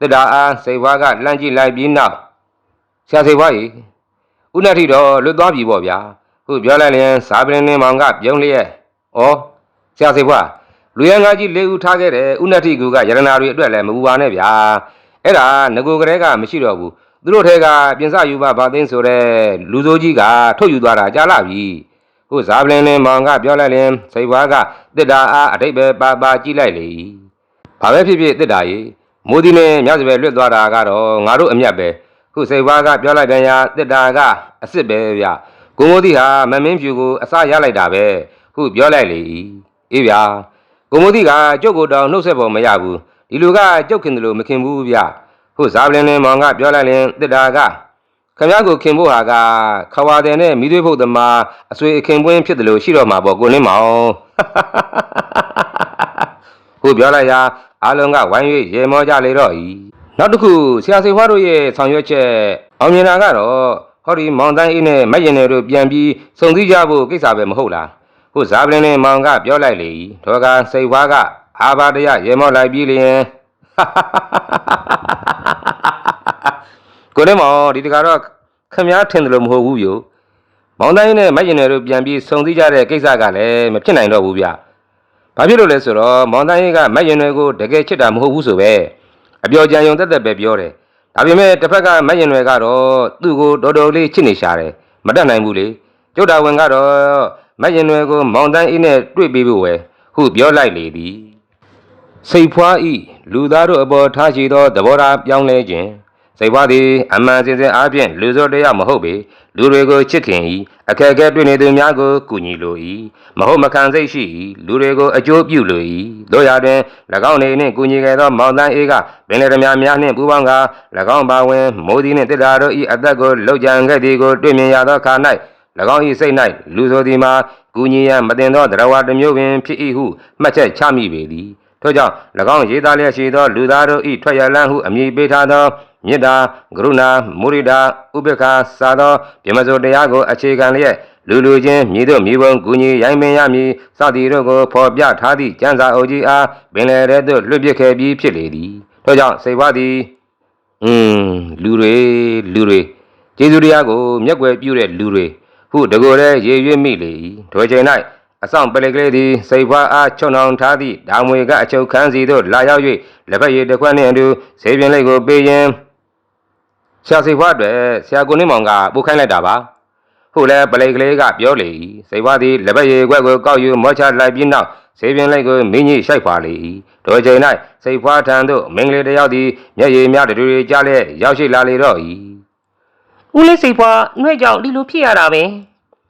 တစ်တာအားစိတ်ဖွားကလှမ်းကြည့်လိုက်ပြီးနောက်ဆရာစိတ်ဖွားကြီးဥနတိတော့လွတ်သွားပြီပေါ့ဗျာခုပြောလိုက်ရင်ဇာပရင်နေမောင်ကပြုံးလျက်ဩဆရာစိတ်ဘွား လူရန်ကားကြီးလေးဦးထားခဲ့တယ်ဥနတိကူကယရနာတွေအတွက်လည်းမပူပါနဲ့ဗျာအဲ့ဒါငကိုကလေးကမရှိတော့ဘူးသူတို့ထဲကပြင်စယူပါဗာသိန်းဆိုတဲ့လူစိုးကြီးကထုတ်ယူသွားတာကြားလာပြီခုဇာပလင်နေမောင်ကပြောလိုက်ရင်စိတ်ဘွားကတစ်တာအားအတိတ်ပဲပါပါကြည့်လိုက်လေဘာပဲဖြစ်ဖြစ်တစ်တာကြီးမိုးဒီနဲ့မြတ်စပယ်လွတ်သွားတာကတော့ငါတို့အမျက်ပဲခုစိတ်ဘွားကပြောလိုက်ပြန်ရာတစ်တာကအစ်စ်ပဲဗျကိုမိုးတိဟာမမင်းဖြူကိုအစရလိုက်တာပဲခုပြောလိုက်လေအေးဗျာ ကိုမိုးတိကကျုပ်ကိုတောင်နှုတ်ဆက်ပေါ်မရဘူးဒီလူကကျုပ်ခင်တယ်လို့မခင်ဘူးဗျခုဇာပလင်းနဲ့မောင်ကပြောလိုက်ရင်တစ်တာကခမရကိုခင်ဖို့ဟာကခဝါတယ်နဲ့မိသွေးဖုတ်သမားအဆွေအခင်ပွင်းဖြစ်တယ်လို့ရှိတော့မှာပေါ့ကိုလင်းမောင်ခုပြောလိုက်ရာအားလုံးကဝိုင်း၍ရေမောကြလေတော့ဤနောက်တစ်ခုဆရာစေဖွားတို့ရဲ့ဆောင်ရွက်ချက်အောင်မြင်တာကတော့ဟောဒီမောင်တန်းအေးနဲ့မက်ရင်တွေတို့ပြန်ပြီးစုံစည်းကြဖို့ကိစ္စပဲမဟုတ်လား ခုဇာပလင်းနဲ့မောင်ကပြောလိုက်လေဒေါ်ကစိတ်ဖွားကအာဘာတရရေမောလိုက်ပြီးလျင်ကိုနေမောင်ဒီတခါတော့ခမည်းထင်တယ်လို့မဟုတ်ဘူးယိုမောင်တန်းအေးနဲ့မက်ရင်တွေတို့ပြန်ပြီးစုံစည်းကြတဲ့ကိစ္စကလည်းမဖြစ်နိုင်တော့ဘူးဗျဘာဖြစ်လို့လဲဆိုတော့မောင်တန်းအေးကမက်ရင်တွေကိုတကယ်ချစ်တာမဟုတ်ဘူးဆိုပဲအပြောကြံယုံတက်တက်ပဲပြောတယ်ဒါပေမဲ့တစ်ဖက်ကမက်ရင်တွေကတော့သူ့ကိုတော်တော်လေးချစ်နေရှာတယ်မတတ်နိုင်ဘူးလေကျုပ်တာဝန်ကတော့ မက်ရင်တွေကိုမောင်တန်းအေးနဲ့တွေ့ပြီးဖို့ပဲဟုပြောလိုက်လေသည်စိတ်ဖွားဤလူသားတို့အပေါ်ထားရှိသောသဘောထားပြောင်းလဲခြင်းစိတ်ဖွားသည်အမှန်စင်စစ်အားဖြင့်လူစောတရားမဟုတ်ပေလူတွေကိုချစ်ခင်၏အခက်အခဲတွေ့နေသူများကိုကူညီလို၏မဟုတ်မခံစိတ်ရှိ၏လူတွေကိုအကျိုးပြုလို၏တို့ရတွင်၎င်းနေနှင့်ကူညီခဲ့သောမောင်တန်းအေးကပင်လယ်ဓမြများနှင့်ပူးပေါင်းကာ၎င်းပါဝင်မိုးသည်နှင့်တစ်တာတို့၏အသက်ကိုလှုပ်ကြံခဲ့သည်ကိုတွေ့မြင်ရသောအခါ၌၎ င်း၏စိတ်၌လူဆိုသည်မှာကူညီရန်မတင်သောတရားဝတစ်မျိုးပင်ဖြစ်၏ဟုမှတ်ချက်ချမိပေသည်ထို့ကြောင့်၎င်းရေးသားလျက်ရှိသောလူသားတို့၏ထွက်ရလန်းဟုအမည်ပေးထားသောမေတ္တာကရုဏာမုရိဒာဥပေက္ခာစသောပြမစိုးတရားကိုအခြေခံလျက်လူလူချင်းမြည်တို့မြည်ပုံကူညီရိုင်းပင်ရမည်စသည်တို့ကိုဖော်ပြထားသည့်ကျမ်းစာအုပ်ကြီးအားပင်လယ်ထဲသို့လွတ်ပစ်ခဲ့ပြီးဖြစ်လေသည်ထို့ကြောင့်စိတ်ဝါသည်อืมလူတွေလူတွေကျေးဇူးတရားကိုမျက်ွယ်ပြုတဲ့လူတွေ ဟုတကိုယ်တည်းရေရွေ့မိလေ၏ထိုချိန်၌အဆောင်ပလိကလေးသည်စိတ်ဖွားအားချုံအောင်ထားသည့်ဓာမွေကအချုပ်ခန်းစီသို့လာရောက်၍လက်ဖက်ရည်တစ်ခွက်နှင့်အတူဆေးပြင်းလေးကိုပေးရင်းဆရာစိတ်ဖွားအတွက်ဆရာကိုနေမောင်ကပို့ခိုင်းလိုက်တာပါဟုတ်လဲပလိကလေးကပြောလေ၏စိတ်ဖွားသည်လက်ဖက်ရည်ခွက်ကိုကောက်ယူမောချလိုက်ပြီးနောက်ဆေးပြင်းလေးကိုမင်းကြီးရှိုက်ဖွာလေ၏ထိုချိန်၌စိတ်ဖွားထံသို့မင်းကလေးတစ်ယောက်သည်မျက်ရည်များတူတူကြားလျက်ရောက်ရှိလာလေတော့၏ ဦးလေးစိတ်ဖွားနှွဲ့ကြောင့်ဒီလိုဖြစ်ရတာပဲ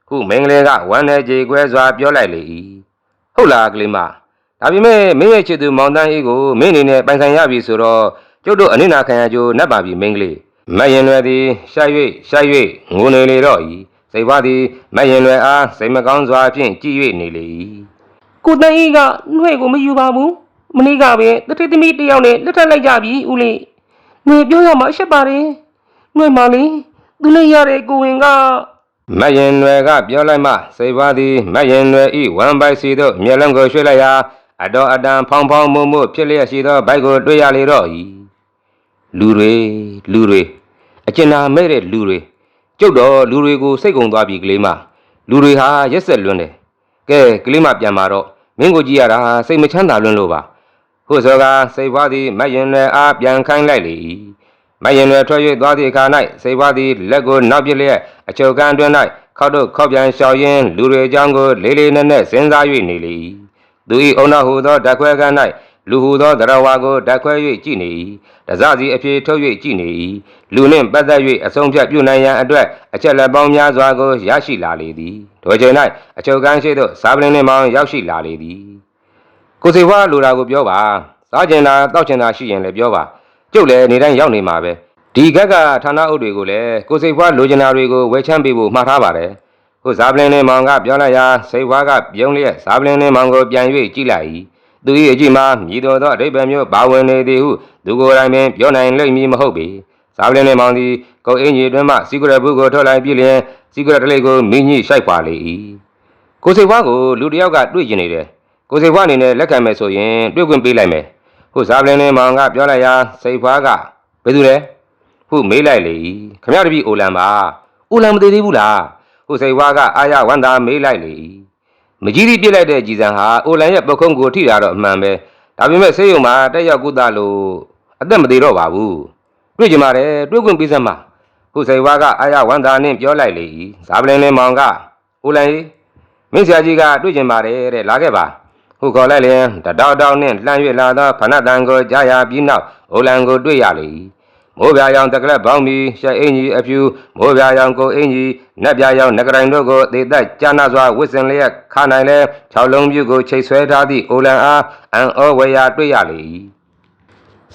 ခုမင်းကလေးကဝမ်းနဲ့ကြေကွဲစွာပြောလိုက်လေ၏ဟုတ်လားကလေးမဒါပေမဲ့မင်းရဲ့ချစ်သူမောင်တန်းအေးကိုမင်းအနေနဲ့ပိုင်ဆိုင်ရပြီဆိုတော့ကျုပ်တို့အနစ်နာခံရကြိုးနှက်ပါပြီမင်းကလေးမတ်ရင်လွယ်သည်ရှာ၍ရှာ၍ငိုနေလေတော့၏စိတ်ပွားသည်မတ်ရင်လွယ်အားစိတ်မကောင်းစွာဖြင့်ကြည်၍နေလေ၏ကိုတန်းကြီးကနှွဲ့ကိုမယူပါဘူးမနေ့ကပဲတတိသမီးတစ်ယောက်နဲ့လက်ထပ်လိုက်ကြပြီဦးလေးနှွေပြောရမှာရှက်ပါတယ်နှွဲ့မလေး သူနဲ့ရတဲ့ကိုဝင်ကမတ်ရင်လွယ်ကပြောလိုက်မှစိတ်ပွားသည်မတ်ရင်လွယ်ဤဝမ်ပိုက်စီသို့မျက်လုံးကိုရွှေ့လိုက်ရာအတော်အတန်ဖောင်းဖောင်းမှုမှုဖြစ်လျက်ရှိသောဘိုက်ကိုတွေ့ရလေတော့၏လူတွေလူတွေအကျဉ်းနာမဲ့တဲ့လူတွေကျုပ်တော်လူတွေကိုစိတ်ကုံသွားပြီကလေးမလူတွေဟာရက်ဆက်လွန်းတယ်ကဲကလေးမပြန်มาတော့မင်းကိုကြည့်ရတာစိတ်မချမ်းသာလွန်းလို့ပါဟုတ်စောကစိတ်ပွားသည်မတ်ရင်လွယ်အားပြန်ခိုင်းလိုက်လေ၏ မတ်ရင်လွယ်ထွက်၍သွားသည့်အခါ၌စိတ်ပွားသည်လက်ကိုနောက်ပြစ်လျက်အချုပ်ကန်အတွင်း၌ခောက်တော့ခောက်ပြန်လျှောက်ရင်းလူတွေအကြောင်းကိုလေးလေးနက်နက်စဉ်းစား၍နေလေ၏သူ၏အုံနောက်ဟူသောဓာတ်ခွဲကန်း၌လူဟူသောသရဝါကိုဓာတ်ခွဲ၍ကြည့်နေ၏တစစီအဖြေထုတ်၍ကြည့်နေ၏လူနှင့်ပတ်သက်၍အဆုံးဖြတ်ပြုနိုင်ရန်အတွက်အချက်လက်ပေါင်းများစွာကိုရရှိလာလေသည်ထိုချိန်၌အချုပ်ကန်ရှိသို့စာပလင်းနှင့်မောင်ရောက်ရှိလာလေသည်ကိုစီဝါလိုတာကိုပြောပါစားကျင်တာတောက်ကျင်တာရှိရင်လည်းပြောပါ ကျုပ်လည်းနေတိုင်းရောက်နေမှာပဲဒီကက်ကဌာနအုပ်တွေကိုလည်းကိုစိတ်ဖွားလိုချင်တာတွေကိုဝယ်ချမ်းပေးဖို့မှားထားပါတယ်ကိုဇာပလင်းနဲ့မောင်ကပြောလိုက်ရာစိတ်ဖွားကပြုံးလျက်ဇာပလင်းနဲ့မောင်ကိုပြန်၍ကြည့်လိုက်၏သူ၏အကြည့်မှာမြည်တော်သောအဓိပ္ပာယ်မျိုးဘာဝင်နေသည်ဟုသူကိုယ်တိုင်ပင်ပြောနိုင်လိမ့်မည်မဟုတ်ပေဇာပလင်းနဲ့မောင်သည်ကိုယ်အင်ကြီးအတွင်းမှစီကရက်ဘူးကိုထွက်လိုက်ပြီးလျင်စီကရက်တလေးကိုမိညှိရှိုက်ပါလေ၏ကိုစိတ်ဖွားကိုလူတစ်ယောက်ကတွေ့ကျင်နေတယ်ကိုစိတ်ဖွားအနေနဲ့လက်ခံမယ်ဆိုရင်တွေ့ခွင့်ပေးလိုက်မယ် ခုဇာပလင်းနဲ့မောင်ကပြောလိုက်ရာစိတ်ဖွားကဘယ်သူလဲခုမေးလိုက်လေခမရတပည့်အိုလံပါအိုလံမသေးသေးဘူးလားခုစိတ်ဖွားကအာရဝန္တာမေးလိုက်လေမကြီးကြီးပြစ်လိုက်တဲ့ကြည်စံဟာအိုလံရဲ့ပခုံးကိုထိတာတော့အမှန်ပဲဒါပေမဲ့ဆေးရုံမှာတက်ရောက်ကုသလို့အသက်မသေးတော့ပါဘူးတွေ့ကြမှာတယ်တွေ့ခွင့်ပေးစမ်းပါခုစိတ်ဖွားကအာရဝန္တာနဲ့ပြောလိုက်လေဇာပလင်းနဲ့မောင်ကအိုလံကြီးမင်းဆရာကြီးကတွေ့ကျင်ပါတယ်တဲ့လာခဲ့ပါ ဟုခေါ်လိုက်လျင်တတောက်တောက်နှင့်လှမ်း၍လာသောဖဏတန်ကိုကြားရပြီးနောက်အိုလံကိုတွေ့ရလေ၏မိုးပြာရောင်တက်ကလက်ပေါင်းပြီးရှက်အင်ကြီးအဖြူမိုးပြာရောင်ကိုအင်ကြီးနက်ပြာရောင်ငကရိုင်တို့ကိုသေသက်ကြာနာစွာဝစ်စင်လျက်ခါနိုင်လဲ၆လုံးပြူကိုချိတ်ဆွဲထားသည့်အိုလံအားအန်ဩဝေယာတွေ့ရလေ၏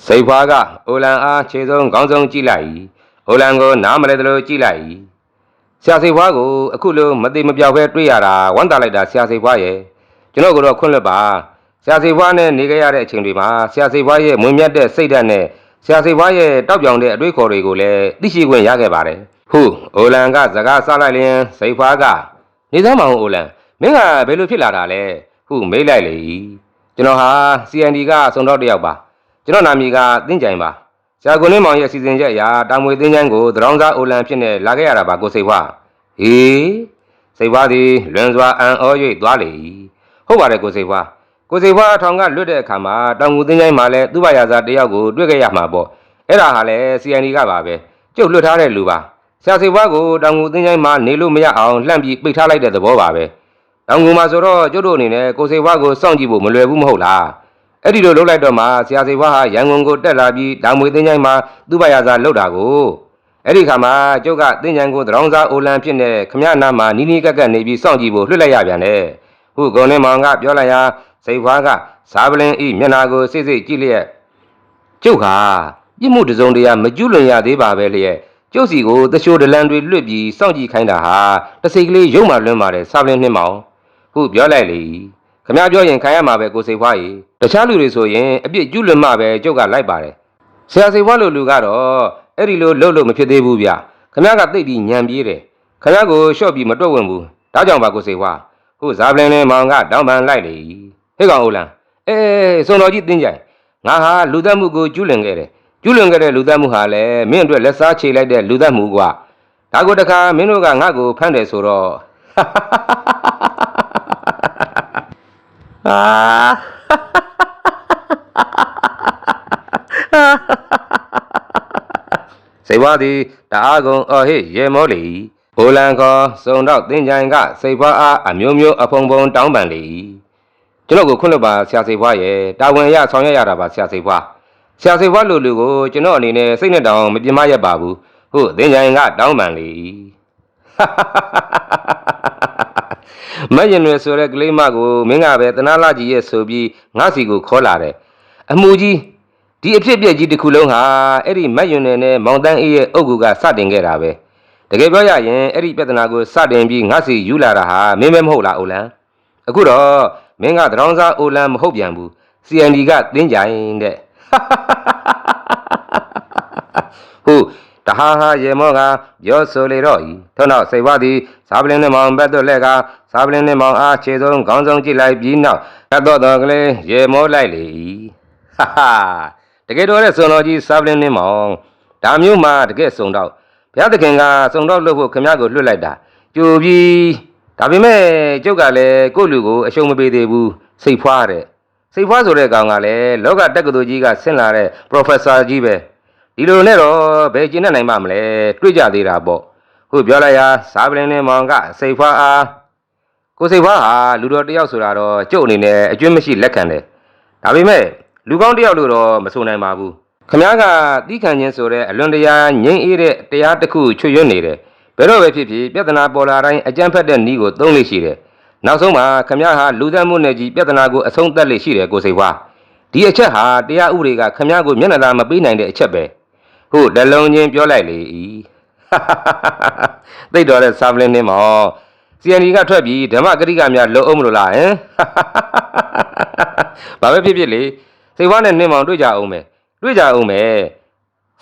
စိတ်ဖွားကအိုလံအားခြေဆုံးခေါင်းဆုံးကြည့်လိုက်၏အိုလံကိုနားမလဲသလိုကြည့်လိုက်၏ဆရာစိတ်ဘွားကိုအခုလိုမသိမပြောက်ပဲတွေ့ရတာဝမ်းသာလိုက်တာဆရာစိတ်ဘွားရဲ့ ကျွန်တော်ကတော့ခွင့်လွတ်ပါဆရာစိတ်ဘွားနဲ့နေခဲ့ရတဲ့အချိန်တွေမှာဆရာစိတ်ဘွားရဲ့မွင်မြတ်တဲ့စိတ်ဓာတ်နဲ့ဆရာစိတ်ဘွားရဲ့တောက်ပြောင်တဲ့အတွေ့အခေါ်တွေကိုလည်းသိရှိခွင့်ရခဲ့ပါတယ်ဟုတ်အိုလန်ကစကားဆလိုက်လျင်စိတ်ဘွားကနေသားမအောင်အိုလန်မင်းကဘယ်လိုဖြစ်လာတာလဲဟုတ်မေးလိုက်လေကျွန်တော်ဟာ CND ကစုံတော့တယောက်ပါကျွန်တော်နာမည်ကတင်းကြိုင်ပါဆရာကိုလင်းမောင်ရဲ့စီစဉ်ချက်အရာတာမွေသင်းချမ်းကိုသရောင်းစားအိုလံဖြစ်နေလာခဲ့ရတာပါကိုစိတ်ဝါဟေးစိတ်ဝါသည်လွန်စွာအံ့ဩ၍သွားလေ၏ ဟုတ်ပါတယ်ကိုစိတ်ဝါကိုစိတ်ဝါထောင်ကလွတ်တဲ့အခါမှာတောင်ငူသင်းချမ်းမှာလည်းသူ့ဘာယာစာတယောက်ကိုတွေ့ခဲ့ရမှာပေါ့အဲ့ဒါဟာလည်း CND ကပါပဲကျုပ်လွတ်ထားတဲ့လူပါဆရာစိတ်ဝါကိုတောင်ငူသင်းချမ်းမှာနေလို့မရအောင်လှမ်းပြီးပိတ်ထားလိုက်တဲ့သဘောပါပဲတောင်ငူမှာဆိုတော့ကျုပ်တို့အနေနဲ့ကိုစိတ်ဝါကိုစောင့်ကြည့်ဖို့မလွယ်ဘူးမဟုတ်လားအဲ့ဒီလိုလုပ်လိုက်တော့မှဆရာစိတ်ဘွားဟာရန်ကုန်ကိုတက်လာပြီးဓာမွေသင်္ချိုင်းမှာသူ့ဘာယာစာလှုပ်တာကိုအဲ့ဒီခါမှာကျုပ်ကသင်္ချိုင်းကိုသရောင်းစားအိုလံဖြစ်နေခမရနာမှာနီးနီးကက်ကက်နေပြီးစောင့်ကြည့်ဖို့လွှတ်လိုက်ရပြန်တယ် ခုကုံနေမောင်ကပြောလိုက်ရာစိတ်ဘွားကဇာပလင်ဤမျက်နာကိုစိတ်စိတ်ကြည့်လျက်ကျုပ်ဟာပြစ်မှုတစ်စုံတရာမကျွလွန်ရသေးပါပဲလျက်ကျုပ်စီကိုတချို့ဒလန်တွေလွတ်ပြီးစောင့်ကြည့်ခိုင်းတာဟာတစ်စိတ်ကလေးရုံမှလွန်းပါတယ်ဇာပလင်နှင်းမောင်ခုပြောလိုက်လေခမပြောရင်ခံရမှာပဲကိုစိတ်ဖွားကြီးတခြားလူတွေဆိုရင်အပြစ်ကျူးလွန်မှပဲကျုပ်ကလိုက်ပါတယ်ဆရာစိတ်ဖွားလူလူကတော့အဲ့ဒီလိုလှုပ်လို့မဖြစ်သေးဘူးဗျခမကတိတ်ပြီးညံပြေးတယ်ခမကိုရှော့ပြီးမတွက်ဝင်ဘူးဒါကြောင့်ပါကိုစိတ်ဖွား ခုဇာပလင်နဲ့မောင်ကတောင်းပန်လိုက်လေဟေ့ကောင်အိုလန်အေးစုံတော်ကြီးတင်းကြိုင်ငါဟာလူသက်မှုကိုကျူးလွန်ခဲ့တယ်ကျူးလွန်ခဲ့တဲ့လူသက်မှုဟာလည်းမင်းအတွက်လက်စားချေလိုက်တဲ့လူသက်မှုကွာဒါကိုတခါမင်းတို့ကငါ့ကိုဖမ်းတယ်ဆိုတော့အာစိတ်ဘွားသည်တအားကုန်အော်ဟစ်ရေမောလေ၏ ဘိုလန်ကောစုံတော့တင်ကြိုင်ကစိတ်ဘွားအားအမျိုးမျိုးအဖုံဖုံတောင်းပန်လေ၏ကျွန်တော်ကိုခွင့်လွှတ်ပါဆရာစိတ်ဘွားရဲ့တာဝန်ရဆောင်ရွက်ရတာပါဆရာစိတ်ဘွားဆရာစိတ်ဘွားလူလူကိုကျွန်တော်အနေနဲ့စိတ်နဲ့တောင်မပြမရက်ပါဘူးဟုတ်တင်ကြိုင်ကတောင်းပန်လေ၏မယင်ရွယ်ဆိုတဲ့ကလေးမကိုမင်းကပဲတနာလာကြီးရဲ့ဆိုပြီးငါစီကိုခေါ်လာတယ်အမှုကြီးဒီအဖြစ်အပျက်ကြီးတစ်ခုလုံးဟာအဲ့ဒီမယင်ရွယ်နဲ့မောင်တန်းအေးရဲ့အုပ်ကူကစတင်ခဲ့တာပဲ တကယ်ပြောရရင်အဲ့ဒီပြဿနာကိုစတင်ပြီးငါစီယူလာတာဟာမင်းမဲမဟုတ်လားအိုလန်အခုတော့မင်းကတရောင်းစားအိုလန်မဟုတ်ပြန်ဘူး CND ကတင်းကြိုင်တဲ့ဟုတ်တဟာဟာရေမောကပြောဆိုလေတော့ဤထို့နောက်စိတ်ဝါသည်ဇာပလင်းနှင့်မောင်ဘက်သို့လက်ကဇာပလင်းနှင့်မောင်အားခြေဆုံးခေါင်းဆုံးကြည့်လိုက်ပြီးနောက်တတ်တော့တော်ကလေးရေမောလိုက်လေ၏ဟာဟာတကယ်တော့တဲ့စွန်တော်ကြီးဇာပလင်းနှင့်မောင်ဒါမျိုးမှတကယ်စုံတော့ ဘုရားသခင်ကစုံတော့လို့ဖို့ခမည်းကိုလွတ်လိုက်တာကြိုပြီးဒါပေမဲ့ကျုပ်ကလည်းကိုယ့်လူကိုအရှုံးမပေးသေးဘူးစိတ်ဖွားတဲ့စိတ်ဖွားဆိုတဲ့ကောင်ကလည်းလောကတက္ကသိုလ်ကြီးကဆင်းလာတဲ့ professor ကြီးပဲဒီလိုနဲ့တော့ဘယ်ကျင်းနိုင်မှာမလဲတွေ့ကြသေးတာပေါ့ဟုတ်ပြောလိုက်ရာစားပလင်းနဲ့မောင်ကစိတ်ဖွားအားကိုစိတ်ဖွားဟာလူတော်တယောက်ဆိုတာတော့ကျုပ်အနေနဲ့အကျွင့်မရှိလက်ခံတယ်ဒါပေမဲ့လူကောင်းတယောက်လို့တော့မဆိုနိုင်ပါဘူး ခမားကတီးခံခြင်းဆိုတဲ့အလွန်တရာငြိမ့်အေးတဲ့တရားတစ်ခုချွတ်ရွတ်နေတယ်ဘယ်တော့ပဲဖြစ်ဖြစ်ပြဿနာပေါ်လာတိုင်းအကြမ်းဖက်တဲ့နှီးကိုသုံးလို့ရှိတယ်နောက်ဆုံးမှာခမားဟာလူသက်မှုနဲ့ကြီးပြဿနာကိုအဆုံးသတ်လို့ရှိတယ်ကိုစိတ်ဖွားဒီအချက်ဟာတရားဥပဒေကခမားကိုမျက်နှာသာမပေးနိုင်တဲ့အချက်ပဲဟုတ်တလုံးချင်းပြောလိုက်လေဤသိတော်တဲ့စာပလင်းနေမောင်စီအန်ဒီကထွက်ပြီးဓမ္မဂရိကများလုံအောင်မလို့လားဟင်ဘာပဲဖြစ်ဖြစ်လေစိတ်ဝါနဲ့နင်းမောင်တွေ့ကြအောင်မယ် တွေ့ကြအောင်မယ်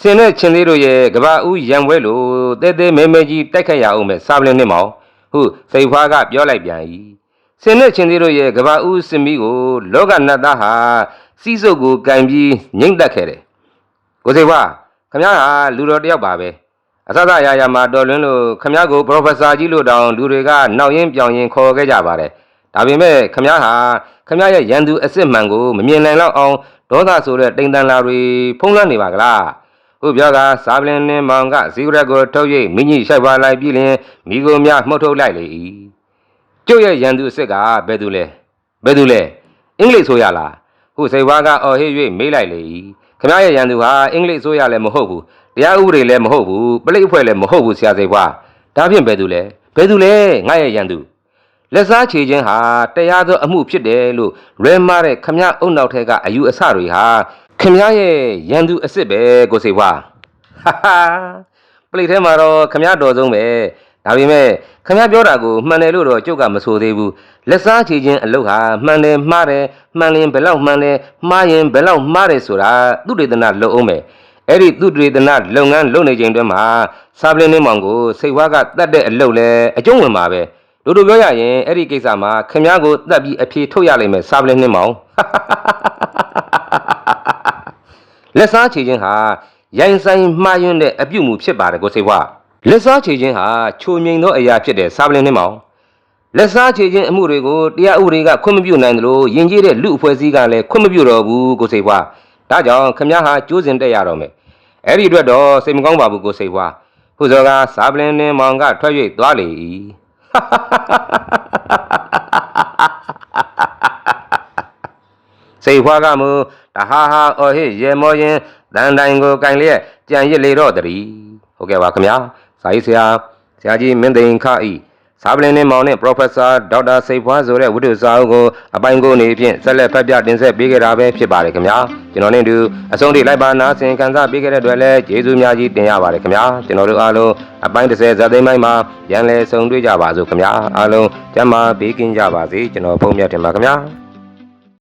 ဆင်နဲ့ချင်းသေးတို့ရဲ့ကဘာဦးရံပွဲလိုတဲတဲမဲမဲကြီးတိုက်ခတ်ရအောင်မယ်စာပလင်နဲ့မောင်ဟုတ်စိတ်ဖွားကပြောလိုက်ပြန်၏ဆင်နဲ့ချင်းသေးတို့ရဲ့ကဘာဦးစင်မီကိုလောကနတ်သားဟာစီးစုပ်ကိုကင်ပြီးငိမ့်တက်ခဲ့တယ်ကိုစိတ်ဖွားခမရဟာလူတော်တယောက်ပါပဲအစစအရာရာမှာတော်လွန်းလို့ခမရကိုပရိုဖက်ဆာကြီးလို့တောင်လူတွေကနောက်ရင်းပြောင်ရင်ခေါ်ခဲ့ကြပါတယ်ဒါပေမဲ့ခမရဟာခမရရဲ့ရန်သူအစ်စ်မှန်ကိုမမြင်နိုင်လောက်အောင် ဒေါသဆိုတဲ့တိမ်တန်လာတွေဖုံးလွှမ်းနေပါကလားဟုတ်ပြောကစာပလင်းနဲ့မောင်ကဇီဂရက်ကိုထုတ်ရိပ်မိညိရှိုက်ပါလိုက်ပြီးလင်မိကိုများမှုတ်ထုတ်လိုက်လေ၏ကျုပ်ရဲ့ရန်သူအစ်စ်ကဘယ်သူလဲဘယ်သူလဲအင်္ဂလိပ်ဆိုရလားဟုတ်စိတ်ဝါကအော်ဟစ်၍မေးလိုက်လေ၏ခမ ्या ရဲ့ရန်သူဟာအင်္ဂလိပ်ဆိုရလည်းမဟုတ်ဘူးတရားဥပဒေလည်းမဟုတ်ဘူးပလိတ်အဖွဲ့လည်းမဟုတ်ဘူးဆရာစိတ်ဝါဒါဖြင့်ဘယ်သူလဲဘယ်သူလဲငါရဲ့ရန်သူ လက်စားချေခြင်းဟာတရားသောအမှုဖြစ်တယ်လို့ရဲမားတဲ့ခမည်းအုံနောက်ထဲကအယူအဆတွေဟာခမည်းရဲ့ရန်သူအစ်စ်ပဲကိုစိတ်ဝါဟာဟာပလိတ်ထဲမှာတော့ခမည်းတော်ဆုံးပဲဒါပေမဲ့ခမည်းပြောတာကိုမှန်တယ်လို့တော့ကျုပ်ကမဆိုသေးဘူးလက်စားချေခြင်းအလုပ်ဟာမှန်တယ်မှားတယ်မှန်ရင်ဘယ်လောက်မှန်တယ်မှားရင်ဘယ်လောက်မှားတယ်ဆိုတာသူတေသနာလုံအောင်မယ်အဲ့ဒီသူတေသနာလုပ်ငန်းလုပ်နေချိန်တွင်မှာစာပလင်းနှင်းမောင်ကိုစိတ်ဝါကတတ်တဲ့အလုပ်လဲအကျုံးဝင်ပါပဲ တို့တို့ပြောရရင်အဲ့ဒီကိစ္စမှာခင်ဗျားကိုတတ်ပြီးအဖြေထုတ်ရလိမ့်မယ်စာပလင်းနှင်းမောင်လက်စားချေခြင်းဟာရိုင်းဆိုင်မှားယွင်းတဲ့အပြုတ်မှုဖြစ်ပါတယ်ကိုစိတ်ဝါလက်စားချေခြင်းဟာချိုမြိန်သောအရာဖြစ်တယ်စာပလင်းနှင်းမောင်လက်စားချေခြင်းအမှုတွေကိုတရားဥပဒေကခွင့်မပြုနိုင်သလိုယဉ်ကျေးတဲ့လူအဖွဲ့အစည်းကလည်းခွင့်မပြုတော့ဘူးကိုစိတ်ဝါဒါကြောင့်ခင်ဗျားဟာကြိုးစင်တက်ရတော့မယ်အဲ့ဒီအတွက်တော့စိတ်မကောင်းပါဘူးကိုစိတ်ဝါခုစောကစာပလင်းနှင်းမောင်ကထွက်၍သွားလေ၏။ စိတ်ဖွားကမူတဟာဟာအော်ဟစ်ရေမောရင်တန်တိုင်ကိုကင်လျက်ကြံရစ်လေတော့တည်းဟုတ်ကဲ့ပါခင်ဗျာစာရေးဆရာဆရာကြီးမင်းသိန်ခဤ စာပလင်းနဲ့မောင်နဲ့ Professor ဒေါက်တာစိတ်ဖွားဆိုတဲ့ဝိတုစာအုပ်ကိုအပိုင်းကိုနေဖြင့်ဆက်လက်ဖတ်ပြတင်ဆက်ပေးခဲ့တာပဲဖြစ်ပါတယ်ခင်ဗျာကျွန်တော်နဲ့အတူအဆုံးထိလိုက်ပါနာဆင်ခံစားပေးခဲ့တဲ့အတွက်လည်းကျေးဇူးများကြီးတင်ရပါတယ်ခင်ဗျာကျွန်တော်တို့အားလုံးအပိုင်း30ဇာတ်သိမ်းပိုင်းမှာပြန်လည်ဆုံတွေ့ကြပါစို့ခင်ဗျာအားလုံးကျမ်းမာပေးကင်းကြပါစေကျွန်တော်ဖုန်းမြတ်တင်ပါခင်ဗျာ